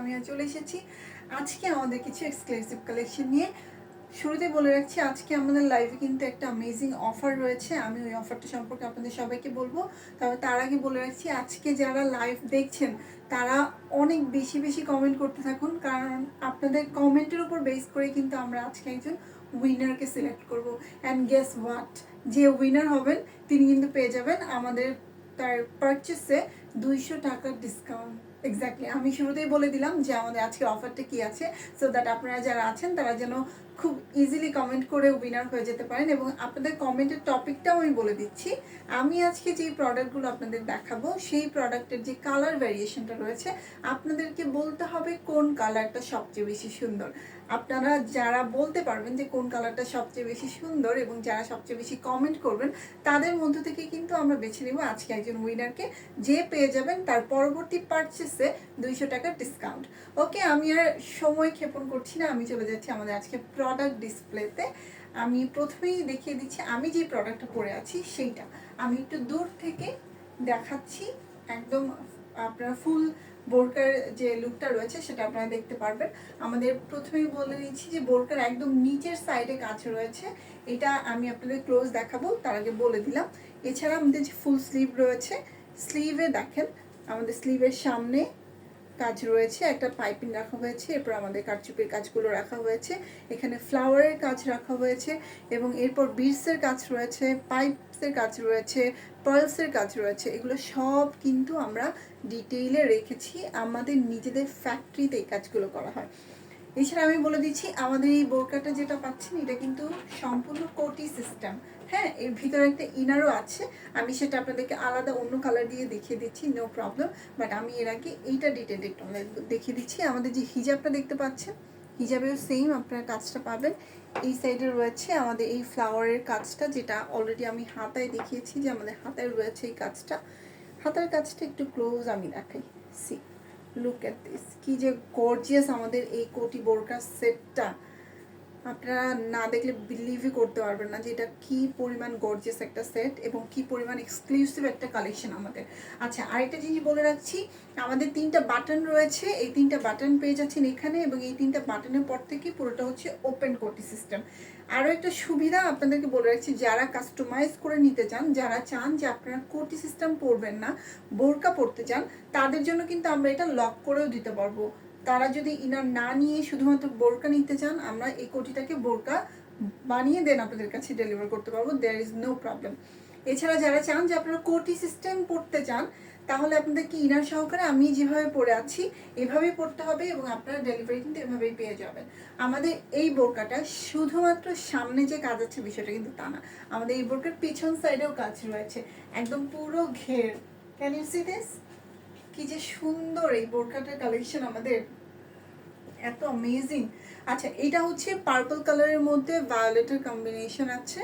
আমি চলে এসেছি। আজকে আমাদের কিছু এক্সক্লুসিভ কালেকশন নিয়ে। শুরুতে বলে রাখছি, আজকে আমাদের লাইভে কিন্তু একটা অ্যামেজিং অফার রয়েছে। আমি ওই অফারটা সম্পর্কে আপনাদের সবাইকে বলব। তবে তার আগে বলে রাখছি, আজকে যারা লাইভ দেখছেন, তারা অনেক বেশি বেশি কমেন্ট করতে থাকুন। কারণ আপনাদের কমেন্টের উপর বেস করে কিন্তু আমরা আজকে একজন উইনারকে সিলেক্ট করব। অ্যান্ড গেস হোয়াট যে উইনার হবেন, তিনি কিন্তু পেয়ে যাবেন আমাদের তার পারচেসে দুইশো টাকার ডিসকাউন্ট এক্স্যাক্টলি আমি শুরুতেই বলে দিলাম যে আমাদের আজকে অফারটা কি আছে সো দ্যাট আপনারা যারা আছেন, তারা যেন খুব ইজিলি কমেন্ট করে উইনার হয়ে যেতে পারেন এবং আপনাদের কমেন্টের টপিকটাও আমি বলে দিচ্ছি। আমি আজকে যেই প্রোডাক্টগুলো আপনাদের দেখাবো, সেই প্রোডাক্টের যে কালার ভ্যারিয়েশনটা রয়েছে, আপনাদেরকে বলতে হবে কোন কালারটা সবচেয়ে বেশি সুন্দর। আপনারা যারা বলতে পারবেন যে কোন কালারটা সবচেয়ে বেশি সুন্দর এবং যারা সবচেয়ে বেশি কমেন্ট করবেন, তাদের মধ্য থেকে কিন্তু আমরা বেছে নেব আজকে একজন উইনারকে যে পেয়ে যাবেন তার পরবর্তী পারচেসে দুইশো টাকার ডিসকাউন্ট ওকে আমি আর সময় ক্ষেপণ করছি না, আমি চলে যাচ্ছি আমাদের আজকে প্রোডাক্ট ডিসপ্লেতে আমি প্রথমেই দেখিয়ে দিচ্ছি, আমি যে প্রোডাক্টটা পরে আছি, সেইটা। আমি একটু দূর থেকে দেখাচ্ছি, একদম আপনার ফুল বোরকার যে লুকটা রয়েছে সেটা আপনারা দেখতে পারবেন। আমাদের প্রথমেই বলে দিচ্ছি যে বোরকার একদম নিচের সাইডে কাজ রয়েছে। এটা আমি আপনাদের ক্লোজ দেখাবো, তার আগে বলে দিলাম। এছাড়া আমাদের যে ফুল স্লিভ রয়েছে স্লিভে দেখেন, আমাদের স্লিভের সামনে কাজ রয়েছে, একটা পাইপিং রাখা হয়েছে, এরপর আমাদের কারচুপির কাজগুলো রাখা হয়েছে, এখানে ফ্লাওয়ারের কাজ রাখা হয়েছে, এবং এরপর বিটসের কাজ রয়েছে পাইপসের কাজ রয়েছে পার্লসের কাজ রয়েছে, এগুলো সব কিন্তু আমরা ডিটেইলে রেখেছি, আমাদের নিজেদের ফ্যাক্টরিতে এই কাজগুলো করা হয়। এছাড়া আমি বলে দিচ্ছি, আমাদের এই বোরকাটা যেটা পাচ্ছেন, এটা কিন্তু সম্পূর্ণ কোটি সিস্টেম হ্যাঁ এর ভিতরে একটা ইনারও আছে, আমি সেটা আপনাদেরকে আলাদা অন্য কালার দিয়ে দেখিয়ে দিচ্ছি নো প্রবলেম বাট আমি এর আগে এইটা ডিটেল একটু দেখিয়ে দিচ্ছি। আমাদের যে হিজাবটা দেখতে পাচ্ছেন, হিজাবেও সেম আপনারা কাজটা পাবেন। এই সাইডে রয়েছে আমাদের এই ফ্লাওয়ারের কাজটা, যেটা অলরেডি আমি হাতায় দেখিয়েছি যে আমাদের হাতায় রয়েছে এই কাজটা। হাতার কাজটা একটু ক্লোজ আমি দেখাই। সি লুক অ্যাট দিস কি যে গর্জিয়াস আমাদের এই কোটি বোরকার সেটটা। আপনারা না দেখলে বিলিভই করতে পারবেন না যে এটা কি পরিমাণ গর্জিয়াস একটা সেট এবং কি পরিমাণ এক্সক্লুসিভ একটা কালেকশন আমাদের। আচ্ছা আরেকটা জিনিস বলে রাখছি, আমাদের তিনটা বাটন রয়েছে, এই তিনটা বাটন পেয়ে যাচ্ছেন এখানে এবং এই তিনটা বাটনের পর থেকে পুরোটা হচ্ছে ওপেন কোটি সিস্টেম আরও একটা সুবিধা আপনাদেরকে বলে রাখছি, যারা কাস্টমাইজ করে নিতে চান, যারা চান যে আপনারা কোটি সিস্টেম পরবেন না, বোরকা পরতে চান, তাদের জন্য কিন্তু আমরা এটা লক করেও দিতে পারব। তারা যদি ইনার না নিয়ে শুধুমাত্র বোরকা নিতে চান, আমরা এই কোটিটাকে বোরকা বানিয়ে দেন আপনাদের কাছে ডেলিভার করতে পারব। দেয়ার ইজ নো প্রবলেম এছাড়া যারা চান যে আপনারা কোটি সিস্টেম পড়তে চান, তাহলে আপনাদেরকে ইনার সহকারে আমি যেভাবে পরে আছি, এভাবেই পড়তে হবে এবং আপনারা ডেলিভারি কিন্তু এভাবেই পেয়ে যাবেন। আমাদের এই বোরকাটা শুধুমাত্র সামনে যে কাজ আছে বিষয়টা কিন্তু তা না। আমাদের এই বোরকার পিছন সাইডেও কাজ রয়েছে। একদম পুরো ঘের। ক্যান ইউ সি দিস কি যে সুন্দর এই বোরকাটার কালেকশন আমাদের। এত অ্যামেজিং আচ্ছা এটা হচ্ছে পার্পল কালারের মধ্যে ভায়োলেটের কম্বিনেশন আছে।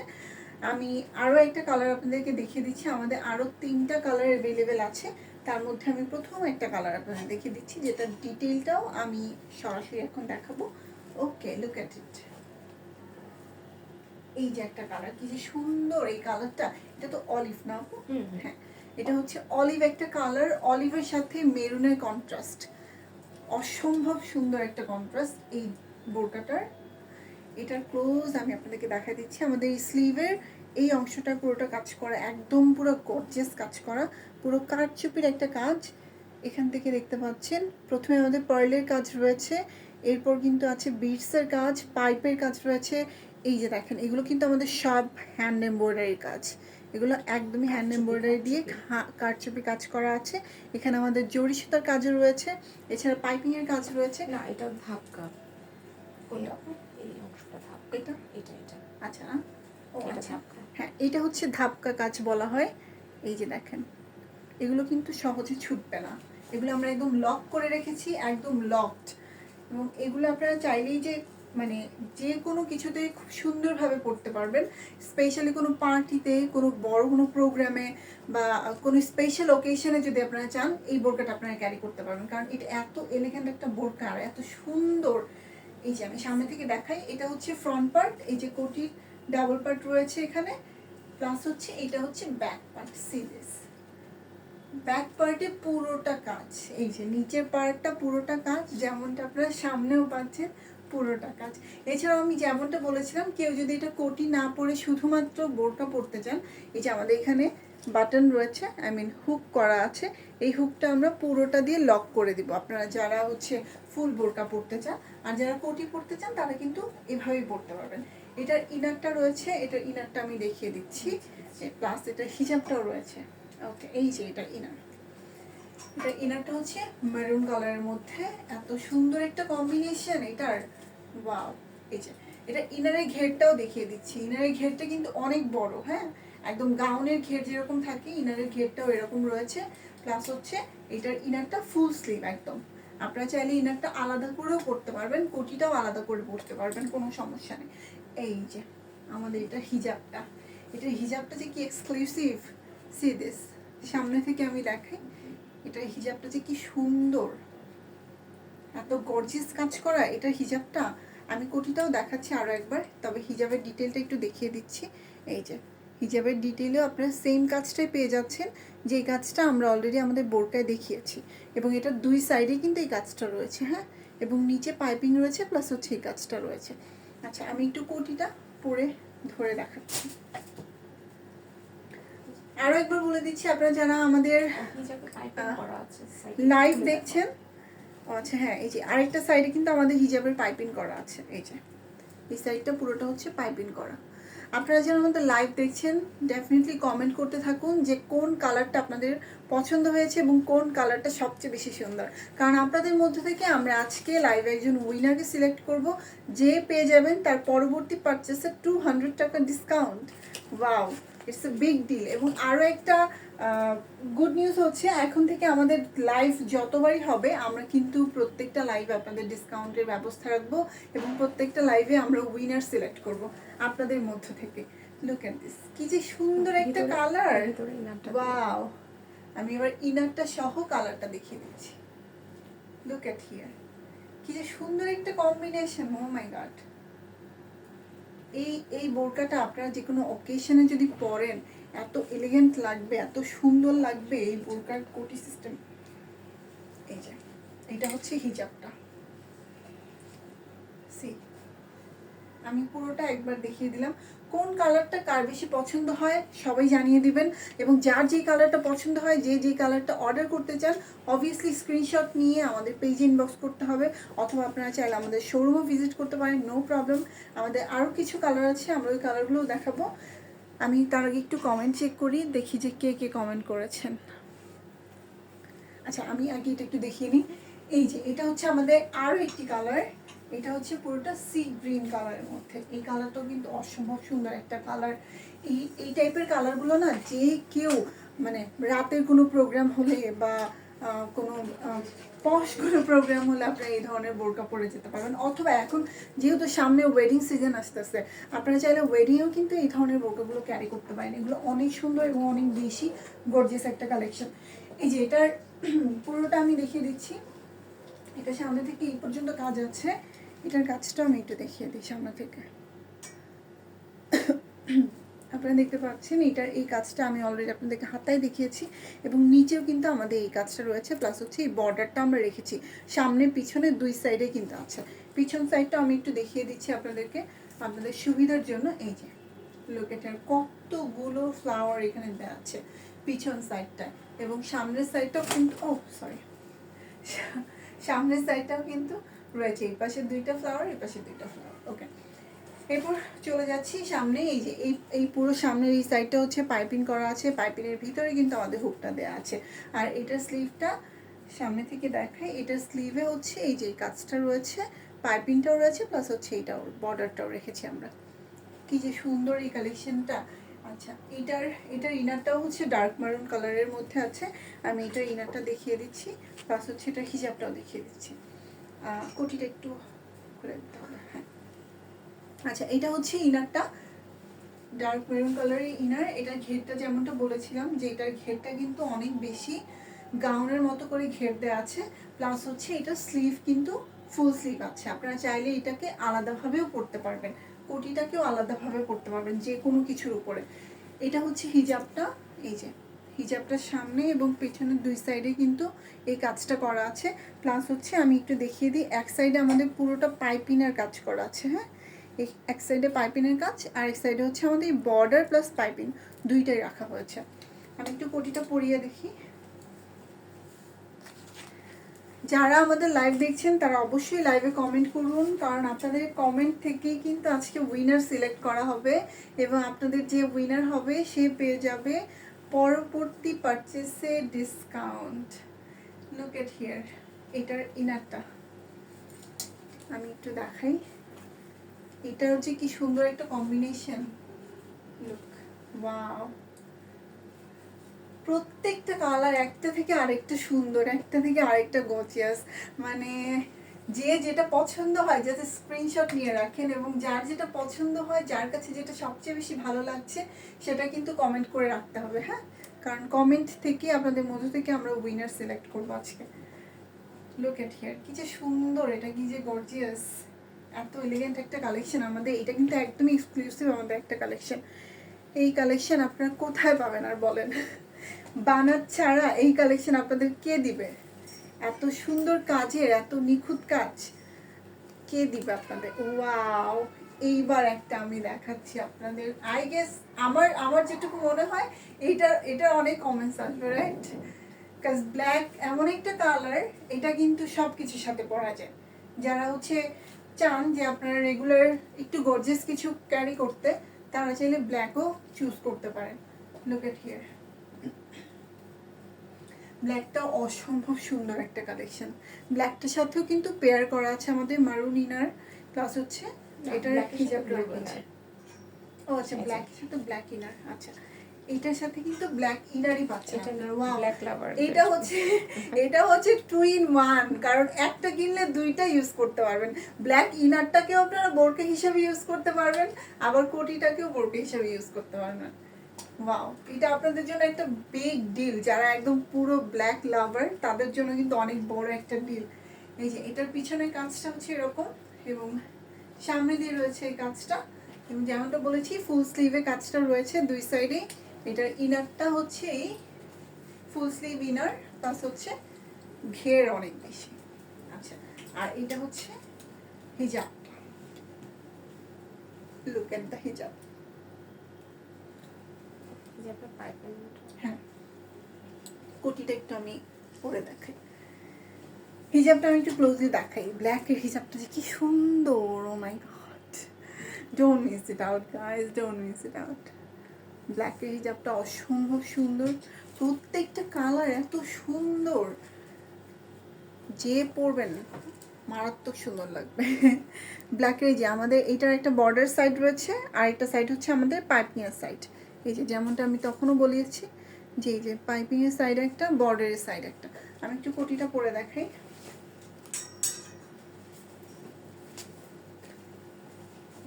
আমি আরও একটা কালার আপনাদেরকে দেখিয়ে দিচ্ছি। আমাদের আরও তিনটা কালার অ্যাভেলেবেল আছে। তার মধ্যে আমি প্রথম একটা কালার আপনাদের দেখিয়ে দিচ্ছি যেটা ডিটেলটাও আমি সরাসরি এখন দেখাবো। ওকে লুক অ্যাট ইট এই যে একটা কালার কি যে সুন্দর এই কালারটা এটা তো অলিভ না? হ্যাঁ। এটা হচ্ছে অলিভ একটা কালার অলিভের সাথে মেরুনের কন্ট্রাস্ট অসম্ভব সুন্দর একটা কন্ট্রাস্ট এই বোরকাটার। এটার ক্লোজ আমি আপনাদেরকে দেখা দিচ্ছি। আমাদের এই স্লিভের এই অংশটা পুরোটা কাজ করা, একদম পুরো গর্জিয়াস কাজ করা, পুরো কাঠচুপির একটা কাজ। এখান থেকে দেখতে পাচ্ছেন, প্রথমে আমাদের পার্লের কাজ রয়েছে, এরপর কিন্তু আছে বিটসের কাজ পাইপের কাজ রয়েছে। এই যে দেখেন, এগুলো কিন্তু আমাদের সব হ্যান্ড এমব্রয়ডারির কাজ। এগুলো একদমই হ্যান্ড এমব্রয়ডারি দিয়ে কারচুপি কাজ করা আছে। এখানে আমাদের জরি সুতার কাজও রয়েছে এছাড়া পাইপিংয়ের কাজ রয়েছে। না এটা ধাপকা? এই অংশটা ধাপকা। এটা? এটা এটা। আচ্ছা। না ও আচ্ছা। হ্যাঁ এটা হচ্ছে ধাপকা কাজ বলা হয়। এই যে দেখেন এগুলো কিন্তু সহজে ছুটবে না। এগুলো আমরা একদম লক করে রেখেছি একদম লকড এবং এগুলো আপনারা চাইলেই যে মানে যে কোনো কিছুতে খুব সুন্দরভাবে পড়তে পারবেন। স্পেশালি কোনো পার্টিতে কোনো বড় কোনো প্রোগ্রামে বা কোনো স্পেশাল ওকেশনে যদি আপনারা চান, এই বোরকাটা আপনারা ক্যারি করতে পারবেন। কারণ এটা এত এলিগেন্ট একটা বোরকা আর এত সুন্দর। এই যে আমি সামনে থেকে দেখাই, এটা হচ্ছে ফ্রন্ট পার্ট এই যে কোটির ডাবল পার্ট রয়েছে এখানে প্লাস হচ্ছে এটা হচ্ছে ব্যাক পার্ট সিরিজ ব্যাক পার্টে পুরোটা কাজ, এই যে নিচের পার্টটা পুরোটা কাজ, যেমনটা আপনারা সামনেও পাচ্ছেন পুরোটা কাজ। এছাড়াও আমি যেমনটা বলেছিলাম, কেউ যদি এটা কোটি না পরে শুধুমাত্র বোরকা পরতে চান, এই যে আমাদের এখানে বাটন রয়েছে আই মিন হুক করা আছে, এই হুকটা আমরা পুরোটা দিয়ে লক করে দিব। আপনারা যারা হচ্ছে ফুল বোরকা পরতে চান, আর যারা কোটি পরতে চান, তারা কিন্তু এভাবেই পরতে পারবেন। এটার ইনারটা রয়েছে, এটার ইনারটা আমি দেখিয়ে দিচ্ছি। প্লাস এটার হিজাবটাও রয়েছে। ওকে এই যে এটা ইনার এটা ইনারটা হচ্ছে মেরুন কালারের মধ্যে। এত সুন্দর একটা কম্বিনেশন এটার। ওয়াও এই যে, এটা ইনারের ঘেরটাও দেখিয়ে দিচ্ছি। ইনারের ঘেরটা কিন্তু অনেক বড় হ্যাঁ? একদম গাউনের ঘের যেরকম থাকে ইনারের ঘেরটাও এরকম রয়েছে। প্লাস হচ্ছে এটার ইনারটা ফুল স্লিভ একদম। আপনারা চাইলে ইনারটা আলাদা করেও পড়তে পারবেন, কোটিটাও আলাদা করে পড়তে পারবেন, কোনো সমস্যা নেই। এই যে, আমাদের এটা হিজাবটা। এটা হিজাবটা যে কি এক্সক্লুসিভ সি দিস সামনে থেকে আমি দেখাই। এটা হিজাবটা যে কি সুন্দর। এত গর্জিয়াস কাজ করা এটা হিজাবটা। আমি কোটিটাও দেখাচ্ছি আরও একবার, তবে হিজাবের ডিটেলটা একটু দেখিয়ে দিচ্ছি। এই যে, হিজাবের ডিটেলেও আপনারা সেম কাজটাই পেয়ে যাচ্ছেন যে কাজটা আমরা অলরেডি আমাদের বোরকায় দেখিয়েছি। এবং এটার দুই সাইডে কিন্তু এই কাজটা রয়েছে হ্যাঁ? এবং নিচে পাইপিং রয়েছে প্লাস হচ্ছে এই কাজটা রয়েছে। আচ্ছা আমি একটু কোটিটা পরে ধরে দেখাচ্ছি। আরও একবার বলে দিচ্ছি, আপনারা যারা আমাদের লাইভ দেখছেন আচ্ছা হ্যাঁ এই যে আরেকটা সাইডে কিন্তু আমাদের হিজাবের পাইপিং করা আছে, এই যে। এই সাইডটা পুরোটা হচ্ছে পাইপিং করা। আপনারা যারা আমাদের লাইভ দেখছেন ডেফিনেটলি কমেন্ট করতে থাকুন যে কোন কালারটা আপনাদের পছন্দ হয়েছে এবং কোন কালারটা সবচেয়ে বেশি সুন্দর। কারণ আপনাদের মধ্যে থেকে আমরা আজকে লাইভে একজন উইনারকে সিলেক্ট করব, যে পেয়ে যাবেন তার পরবর্তী পারচেসে টু হান্ড্রেড টাকা discount wow it's a big deal এবং আরও একটা গুড নিউজ হচ্ছে এখন থেকে আমাদের লাইভ যতবারই হবে আমরা কিন্তু প্রত্যেকটা লাইভে আপনাদের ডিসকাউন্টের ব্যবস্থা রাখব এবং প্রত্যেকটা লাইভে আমরা উইনার সিলেক্ট করব আপনাদের মধ্য থেকে। লুক এট দিস কি যে সুন্দর একটা কালার ওয়াও আমি এবার ইনারটা সহ কালারটা দেখিয়ে দিচ্ছি। লুক এট হিয়ার কি যে সুন্দর একটা কম্বিনেশন ও মাই গড এই এই বোরকাটা আপনারা যে কোনো অকেশনে যদি পরেন, এত এলিগেন্ট লাগবে, এত সুন্দর লাগবে এই বোরকার কোটি সিস্টেম এই যে, এটা হচ্ছে হিজাবটা সি আমি পুরোটা একবার দেখিয়ে দিলাম। কোন কালারটা কার বেশি পছন্দ হয় সবাই জানিয়ে দিবেন এবং যার যে কালারটা পছন্দ হয়, যে যে কালারটা অর্ডার করতে চান অবভিয়াসলি স্ক্রিনশট নিয়ে আমাদের পেজে ইনবক্স করতে হবে। অথবা আপনারা চাইলে আমাদের শোরুমও ভিজিট করতে পারেন নো প্রবলেম আমাদের আরও কিছু কালার আছে, আমরা ওই কালারগুলোও দেখাবো। আমি তার আগে একটু কমেন্ট চেক করি, দেখি যে কে কে কমেন্ট করেছেন। আচ্ছা আমি আগে এটা একটু দেখিয়ে নিই। এই যে, এটা হচ্ছে আমাদের আরও একটি কালার এটা হচ্ছে পুরোটা সি গ্রিন কালারের মধ্যে। এই কালারটাও কিন্তু অসম্ভব সুন্দর একটা কালার। এই এই টাইপের কালারগুলো না যে কেউ মানে রাতের কোনো প্রোগ্রাম হলে বা কোনো পশ কোনো প্রোগ্রাম হলে আপনারা এই ধরনের বোরকা পরে যেতে পারবেন। অথবা এখন যেহেতু সামনে ওয়েডিং সিজন আসতেছে, আপনারা চাইলে ওয়েডিংয়েও কিন্তু এই ধরনের বোরকাগুলো ক্যারি করতে পারেন। এগুলো অনেক সুন্দর এবং অনেক বেশি গর্জিয়াস একটা কালেকশন এই যে এটার, পুরোটা আমি দেখিয়ে দিচ্ছি। এটা সামনে থেকে এই পর্যন্ত কাজ আছে। এটার কাজটা আমি একটু দেখিয়ে দিই সামনে থেকে। আপনারা দেখতে পাচ্ছেন এটার এই কাজটা আমি অলরেডি আপনাদেরকে হাতায় দেখিয়েছি এবং নিচেও কিন্তু আমাদের এই কাজটা রয়েছে প্লাস হচ্ছে এই বর্ডারটা আমরা রেখেছি। সামনে পিছনে দুই সাইডে কিন্তু আছে। পিছন সাইডটা আমি একটু দেখিয়ে দিচ্ছি আপনাদেরকে, আপনাদের সুবিধার জন্য। এই যে লোকেটার কতগুলো ফ্লাওয়ার এখানে দেওয়া আছে পিছন সাইডটা এবং সামনের সাইডটাও কিন্তু ও সরি সামনের সাইডটাও কিন্তু রয়েছে, এই পাশে দুইটা ফ্লাওয়ার এই পাশে দুইটা ফ্লাওয়ার ওকে এরপর চলে যাচ্ছি সামনে, এই যে, এই এই পুরো সামনের এই সাইডটা হচ্ছে পাইপিং করা আছে পাইপিংয়ের ভিতরে কিন্তু আমাদের হুকটা দেওয়া আছে। আর এটার স্লিভটা সামনে থেকে দেখাই এটার স্লিভে হচ্ছে এই যে কাজটা রয়েছে পাইপিংটাও রয়েছে প্লাস হচ্ছে এইটাও বর্ডারটাও রেখেছি আমরা। কি যে সুন্দর এই কালেকশনটা আচ্ছা এটার এটার ইনারটাও হচ্ছে ডার্ক মারুন কালারের মধ্যে আছে, আমি এটার ইনারটা দেখিয়ে দিচ্ছি প্লাস হচ্ছে এটার হিজাবটাও দেখিয়ে দিচ্ছি। কোটিটা একটু করে দিতে হবে হ্যাঁ। আচ্ছা এটা হচ্ছে ইনারটা ডার্ক মেরুন কালারের ইনার এটার ঘেরটা যেমনটা বলেছিলাম যে এটার ঘেরটা কিন্তু অনেক বেশি গাউনের মতো করে ঘের দেওয়া আছে প্লাস হচ্ছে এটা স্লিভ কিন্তু ফুল স্লিভ আছে। আপনারা চাইলে এটাকে আলাদাভাবেও পরতে পারবেন, কোটিটাকেও আলাদাভাবে পরতে পারবেন যে কোনো কিছুর উপরে। এটা হচ্ছে হিজাবটা, এই যে। হিজাবটার সামনে এবং পেছনের দুই সাইডে কিন্তু এই কাজটা করা আছে। প্লাস হচ্ছে আমি একটু দেখিয়ে দিই, এক সাইডে আমাদের পুরোটা পাইপিনের কাজ করা আছে হ্যাঁ? এই এক সাইডে পাইপিনের কাজ, আর এক সাইডে হচ্ছে আমাদের বর্ডার প্লাস পাইপিং দুইটাই রাখা হয়েছে। আমি একটু কোটিটা পরিয়ে দেখি। যারা আমাদের লাইভ দেখছেন, তারা অবশ্যই লাইভে কমেন্ট করুন, কারণ আপনাদের কমেন্ট থেকেই কিন্তু আজকে উইনার সিলেক্ট করা হবে এবং আপনাদের যে উইনার হবে, সে পেয়ে যাবে। পরবর্তী পারচেসে ডিসকাউন্ট লুক এট হিয়ার এটার ইনারটা আমি একটু দেখাই। এটা হচ্ছে কি সুন্দর একটা কম্বিনেশন লুক ওয়াও প্রত্যেকটা কালার একটা থেকে আরেকটা সুন্দর, একটা থেকে আরেকটা গজিয়াস মানে যে যেটা পছন্দ হয়, যাতে স্ক্রিনশট নিয়ে রাখেন এবং যার যেটা পছন্দ হয়, যার কাছে যেটা সবচেয়ে বেশি ভালো লাগছে, সেটা কিন্তু কমেন্ট করে রাখতে হবে হ্যাঁ? কারণ কমেন্ট থেকে, আপনাদের মধ্যে থেকে আমরা উইনার সিলেক্ট করব আজকে। লুক এট হিয়ার কি যে সুন্দর, এটা কি যে গর্জিয়াস এত এলিগেন্ট একটা কালেকশন আমাদের, এটা কিন্তু একদমই এক্সক্লুসিভ আমাদের একটা কালেকশন এই কালেকশন আপনারা কোথায় পাবেন আর বলেন? বানার ছাড়া এই কালেকশন আপনাদের কে দিবে? এত সুন্দর কাজের, এত নিখুঁত কাজ। কে দিবে আপনাদের? ওয়াও! এইবার একটা আমি দেখাচ্ছি আপনাদের। আই গেস আমার আমার যেটুকু মনে হয় এটা এটা অনেক কমেন্টস আসবে রাইট কাজ ব্ল্যাক এমন একটা কালার এটা কিন্তু সব কিছুর সাথে পরা যায়। যারা হচ্ছে চান যে আপনারা রেগুলার একটু গর্জেস কিছু ক্যারি করতে, তারা চাইলে ব্ল্যাকও চুজ করতে পারেন। লুক এট হিয়ার ব্ল্যাকটা অসম্ভব সুন্দর একটা কালেকশন ব্ল্যাকটার সাথেও কিন্তু পেয়ার করা আছে আমাদের মারুন ইনার প্লাস হচ্ছে এটার হিজাব blue ও আচ্ছা ব্ল্যাক সাথে ব্ল্যাক ইনার আচ্ছা। এটার সাথে কিন্তু ব্ল্যাক ইনারই ওয়াও ব্ল্যাক লাভার এটা হচ্ছে এটা হচ্ছে টু ইন ওয়ান কারণ একটা কিনলে দুইটা ইউজ করতে পারবেন। ব্ল্যাক ইনারটাকেও আপনারা বোরকে হিসেবে ইউজ করতে পারবেন আবার কোটিটাকেও বোরকে হিসাবে ইউজ করতে পারবেন। ওয়াও এটা আপনাদের জন্য একটা বিগ ডিল যারা একদম পুরো ব্ল্যাক লাভার তাদের জন্য কিন্তু অনেক বড় একটা ডিল এই যে, এটার পিছনে কাজটা হচ্ছে এরকম, এবং সামনে দিয়ে রয়েছে এই কাজটা, এবং যেমনটা বলেছি ফুল স্লিভে কাজটা রয়েছে দুই সাইডে এটার ইনারটা হচ্ছে এই ফুল স্লিভ ইনার প্লাস হচ্ছে ঘের অনেক বেশি। আচ্ছা আর এটা হচ্ছে হিজাব লুক এট দ্য হিজাব যে আপনার পাইপের হ্যাঁ। কোটিটা একটু আমি পরে দেখাই। হিজাবটা আমি একটু ক্লোজলি দেখাই। ব্ল্যাকের হিজাবটা যে কি সুন্দর ও my god don't miss it out guys don't miss it out ব্ল্যাকের হিজাবটা অসম্ভব সুন্দর। প্রত্যেকটা কালার এত সুন্দর। যে পরবেন মারাত্মক সুন্দর লাগবে। ব্ল্যাকের যে আমাদের এইটার একটা বর্ডার সাইড রয়েছে আর একটা সাইড হচ্ছে আমাদের পাইপিংয়ের সাইড এই যে যেমনটা আমি তখনও বলিয়েছি যে এই যে পাইপিংয়ের সাইড একটা বর্ডারের সাইড একটা। আমি একটু কোটিটা পরে দেখাই।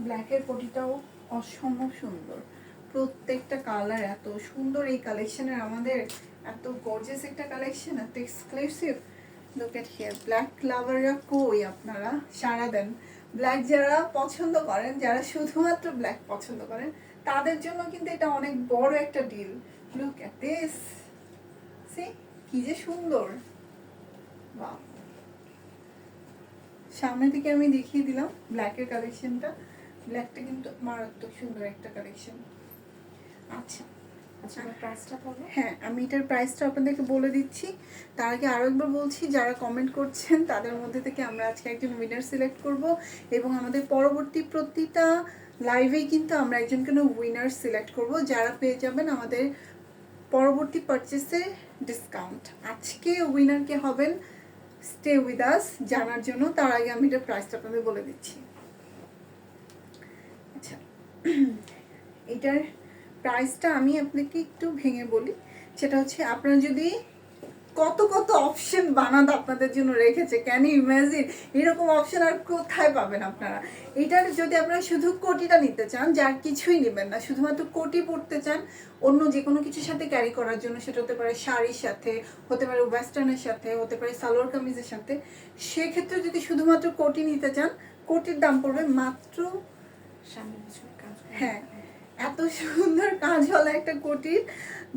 ব্ল্যাকের কোটিটাও অসম্ভব সুন্দর। প্রত্যেকটা কালার এত সুন্দর এই কালেকশনের আমাদের এত গর্জেস একটা কালেকশন এত exclusive look at here black লাভাররা কই আপনারা? সারা দেন। ব্ল্যাক যারা পছন্দ করেন, যারা শুধুমাত্র ব্ল্যাক পছন্দ করেন তাদের জন্য কিন্তু এটা অনেক বড় একটা deal look at this see কি যে সুন্দর। বাহ সামনে থেকে আমি দেখিয়ে দিলাম ব্ল্যাকের কালেকশনটা ব্ল্যাকটা কিন্তু মারাত্মক সুন্দর একটা কালেকশন আচ্ছা। আচ্ছা প্রাইসটা বলো। হ্যাঁ আমি এটার প্রাইসটা আপনাদেরকে বলে দিচ্ছি। তার আগে আরও একবার বলছি যারা কমেন্ট করছেন তাদের মধ্যে থেকে আমরা আজকে একজন উইনার সিলেক্ট করব এবং আমাদের পরবর্তী প্রতিটা লাইভেই কিন্তু আমরা একজনকে উইনার সিলেক্ট করব, যারা পেয়ে যাবেন আমাদের পরবর্তী পারচেসে ডিসকাউন্ট আজকে উইনার কে হবেন স্টে উইথ আস জানার জন্য। তার আগে আমি এটা প্রাইসটা আপনাদের বলে দিচ্ছি। আচ্ছা এটার প্রাইসটা আমি আপনাকে একটু ভেঙে বলি। সেটা হচ্ছে আপনারা যদি কত কত অপশন বানাতে আপনাদের জন্য রেখেছে। ক্যান ইউ ইমাজিন এরকম অপশন আর কোথায় পাবেন আপনারা? এটার যদি আপনারা শুধু কোটিটা নিতে চান যার কিছুই নেবেন না শুধুমাত্র কোটি পড়তে চান অন্য যে কোনো কিছুর সাথে ক্যারি করার জন্য সেটা হতে পারে শাড়ির সাথে হতে পারে ওয়েস্টার্নের সাথে হতে পারে সালোয়ার কামিজের সাথে সেক্ষেত্রে যদি শুধুমাত্র কোটি নিতে চান কোটির দাম পড়বে মাত্র হ্যাঁ এত সুন্দর কাজ হলো একটা কোটির,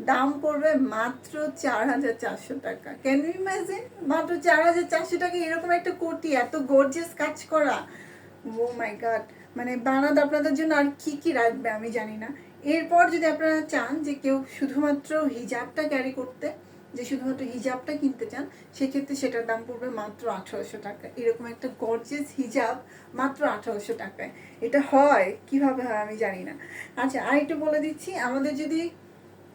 দাম পড়বে মাত্র চার হাজার চারশো টাকা। ক্যান ইউ ইমাজিন মাত্র চার হাজার চারশো টাকা, এরকম একটা কোটি এত গর্জিয়াস কাজ করা। ও মাই গড মানে বানাদ আপনাদের জন্য আর কি কি রাখবে আমি জানি না। এরপর যদি আপনারা চান যে কেউ শুধুমাত্র হিজাবটা ক্যারি করতে যে শুধুমাত্র হিজাবটা কিনতে চান, সেক্ষেত্রে সেটার দাম পড়বে মাত্র আঠারোশো টাকা। এরকম একটা গর্জেস হিজাব মাত্র আঠারোশো টাকায়। এটা হয়, কীভাবে হয় আমি জানি না। আচ্ছা আরেকটু বলে দিচ্ছি, আমাদের যদি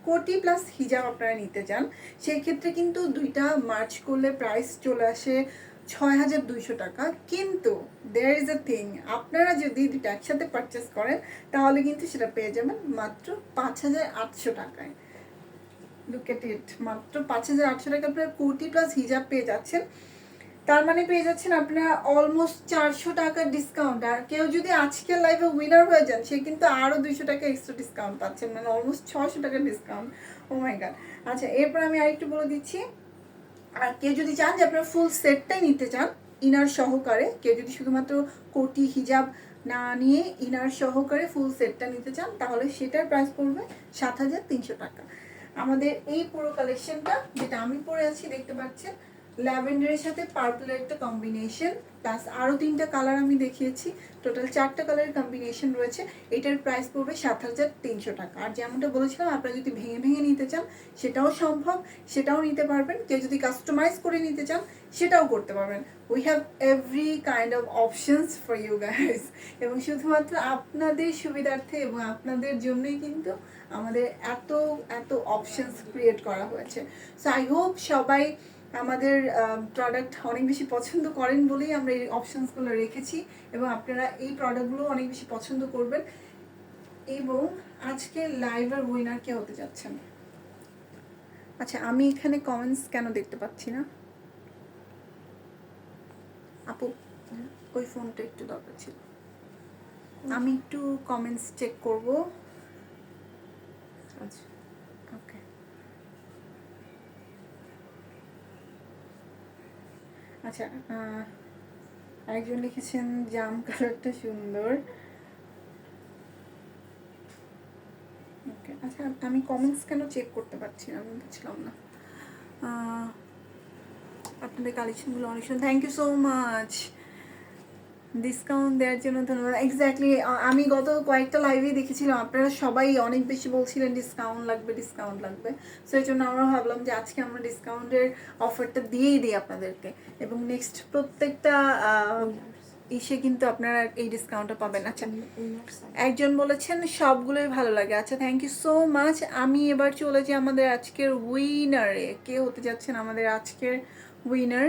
কোটি প্লাস হিজাব আপনারা নিতে চান সেই ক্ষেত্রে কিন্তু দুইটা মার্চ করলে প্রাইস চলে আসে ছয় হাজার দুইশো টাকা। কিন্তু দেয়ার ইজ এ থিং আপনারা যদি দুইটা একসাথে পারচেস করেন, তাহলে কিন্তু সেটা পেয়ে যাবেন মাত্র পাঁচ হাজার আটশো টাকায়। লুক এট ইট মাত্র পাঁচ হাজার আটশো টাকা আপনারা কুর্তি প্লাস হিজাব পেয়ে যাচ্ছেন। তার মানে পেয়ে যাচ্ছেন আপনারা অলমোস্ট চারশো টাকার ডিসকাউন্ট আর কেউ যদি আজকের লাইভে উইনার হয়ে যান, সে কিন্তু আরও দুইশো টাকা এক্সট্রা ডিসকাউন্ট পাচ্ছেন। মানে অলমোস্ট ছশো টাকার ডিসকাউন্ট ও মাই গড আচ্ছা এরপর আমি আরেকটু বলে দিচ্ছি। আর কেউ যদি চান যে আপনারা ফুল সেটটাই নিতে চান ইনার সহকারে, কেউ যদি শুধুমাত্র কোটি হিজাব না নিয়ে ইনার সহকারে ফুল সেটটা নিতে চান, তাহলে সেটার প্রাইস পড়বে সাত হাজার তিনশো টাকা। আমাদের এই পুরো কালেকশনটা যেটা আমি পরে আছি দেখতে পাচ্ছেন ল্যাভেন্ডারের সাথে পার্পলের একটা কম্বিনেশন প্লাস আরও তিনটা কালার আমি দেখিয়েছি। টোটাল চারটা কালারের কম্বিনেশন রয়েছে। এটার প্রাইস পড়বে সাত হাজার তিনশো টাকা। আর যেমনটা বলেছিলাম, আপনারা যদি ভেঙে ভেঙে নিতে চান, সেটাও সম্ভব, সেটাও নিতে পারবেন। কেউ যদি কাস্টমাইজ করে নিতে চান, সেটাও করতে পারবেন। We have every kind of options for you guys এবং শুধুমাত্র আপনাদের সুবিধার্থে এবং আপনাদের জন্যই কিন্তু আমাদের এত এত অপশনস ক্রিয়েট করা হয়েছে। সো আই হোপ সবাই আমাদের প্রোডাক্ট অনেক বেশি পছন্দ করেন বলেই আমরা এই অপশানসগুলো রেখেছি এবং আপনারা এই প্রোডাক্টগুলো অনেক বেশি পছন্দ করবেন এবং আজকে লাইভের উইনার কে হতে যাচ্ছেন। আচ্ছা আমি এখানে কমেন্টস কেন দেখতে পাচ্ছি না? আপু, ওই ফোনটা একটু দরকার ছিল। আমি একটু কমেন্টস চেক করব। আচ্ছা ওকে আচ্ছা আরেকজন লিখেছেন, জাম কালারটা সুন্দর। আচ্ছা আমি কমেন্টস কেন চেক করতে পারছি না? আমি বুঝলাম না। আপনাদের কালেকশনগুলো অনেক সুন্দর। Thank you so much discount দেওয়ার জন্য ধন্যবাদ। এক্স্যাক্টলি আমি গত কয়েকটা লাইভে দেখেছিলাম, আপনারা সবাই অনেক বেশি বলছিলেন ডিসকাউন্ট লাগবে ডিসকাউন্ট লাগবে। সো এই জন্য আমরা ভাবলাম যে আজকে আমরা ডিসকাউন্টের অফারটা দিয়েই দিই আপনাদেরকে। এবং নেক্সট প্রত্যেকটা ইসে কিন্তু আপনারা এই ডিসকাউন্টটা পাবেন। আচ্ছা একজন বলেছেন, সবগুলোই ভালো লাগে। আচ্ছা থ্যাংক ইউ সো মাচ আমি এবার চলে যাই আমাদের আজকের উইনারে কে হতে যাচ্ছেন আমাদের আজকের উইনার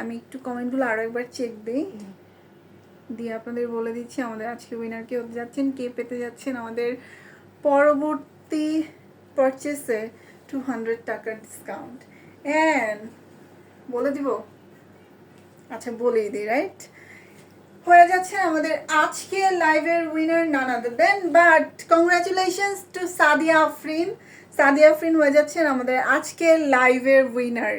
আমি একটু কমেন্টগুলো আরও একবার চেক দিই। দিয়ে আপনাদের বলে দিচ্ছি, আমাদের আজকে উইনার কে হতে যাচ্ছেন, কে পেতে যাচ্ছেন আমাদের পরবর্তী পারচেসে টু হান্ড্রেড টাকার ডিসকাউন্ট অ্যান্ড বলে দিব? আচ্ছা বলেই দিই রাইট হয়ে যাচ্ছে আমাদের আজকে লাইভের winner none other than but congratulations to Sadia Afrin. Sadia Afrin হয়ে যাচ্ছেন আমাদের আজকে লাইভের উইনার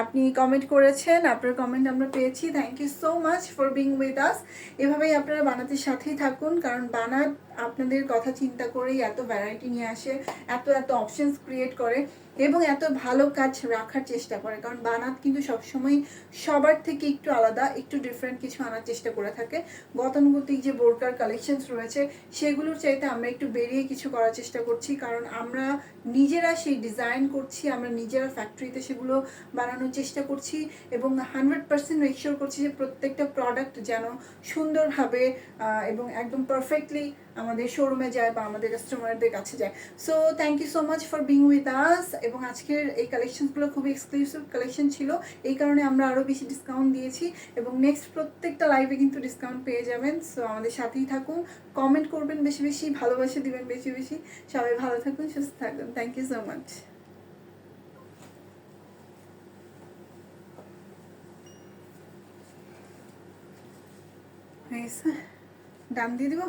আপনি কমেন্ট করেছেন, আপনার কমেন্ট আমরা পেয়েছি। Thank you so much for being with us এভাবেই আপনারা বানাতে সাথেই থাকুন, কারণ বানাত আপনাদের কথা চিন্তা করেই এত ভ্যারাইটি নিয়ে আসে, এত এত অপশনস ক্রিয়েট করে এবং এত ভালো কাজ রাখার চেষ্টা করে। কারণ বানাত কিন্তু সবসময় সবার থেকে একটু আলাদা, একটু ডিফারেন্ট কিছু আনার চেষ্টা করে থাকে। গতানুগতিক যে বোরকার কালেকশনস রয়েছে, সেগুলোর চাইতে আমরা একটু বেরিয়ে কিছু করার চেষ্টা করছি। কারণ আমরা নিজেরা সেই ডিজাইন করছি, আমরা নিজেরা ফ্যাক্টরিতে সেগুলো বানানোর চেষ্টা করছি এবং হান্ড্রেড পার্সেন্ট মেকশোর করছি যে প্রত্যেকটা প্রোডাক্ট যেন সুন্দরভাবে এবং একদম পারফেক্টলি আমাদের শোরুমে যায় বা আমাদের কাস্টমারদের কাছে যায়। So thank you so much for being with us এবং আজকের এই কালেকশনগুলো খুবই এক্সক্লুসিভ কালেকশন ছিল। এই কারণে আমরা আরও বেশি ডিসকাউন্ট দিয়েছি। এবং নেক্সট প্রত্যেকটা লাইভে কিন্তু ডিসকাউন্ট পেয়ে যাবেন। সো আমাদের সাথেই থাকুন। কমেন্ট করবেন বেশি বেশি, ভালোবাসা দিবেন বেশি বেশি। সবাই ভালো থাকুন, সুস্থ থাকুন। থ্যাংক ইউ সো মাচ দাম দিয়ে দিব।